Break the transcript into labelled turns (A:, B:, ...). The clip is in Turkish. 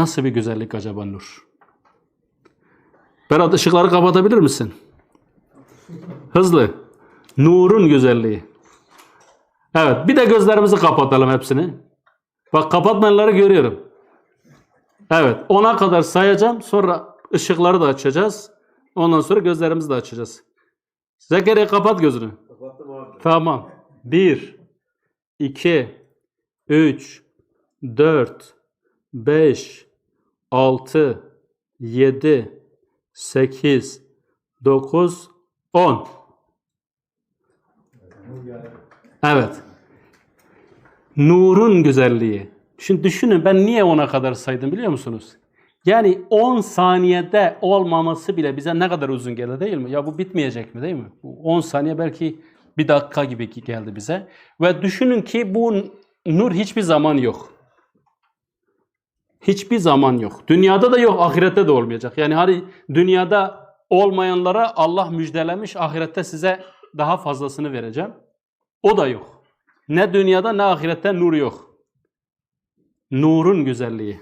A: Nasıl bir güzellik acaba nur? Berat ışıkları kapatabilir misin? Hızlı. Nurun güzelliği. Evet. Bir de gözlerimizi kapatalım hepsini. Bak kapatmayanları görüyorum. Evet. Ona kadar sayacağım. Sonra ışıkları da açacağız. Ondan sonra gözlerimizi de açacağız. Zekeriya kapat gözünü.
B: Kapattım abi.
A: Tamam. 1, 2, 3, 4, 5, 6, 7, 8, 9, 10. Evet. Nurun güzelliği. Şimdi düşünün ben niye ona kadar saydım biliyor musunuz? Yani 10 saniyede olmaması bile bize ne kadar uzun geldi değil mi? Ya bu bitmeyecek mi değil mi? Bu 10 saniye belki bir dakika gibi geldi bize. Ve düşünün ki bu nur hiçbir zaman yok. Hiçbir zaman yok. Dünyada da yok, ahirette de olmayacak. Yani hani dünyada olmayanlara Allah müjdelemiş, ahirette size daha fazlasını vereceğim. O da yok. Ne dünyada ne ahirette nur yok. Nurun güzelliği.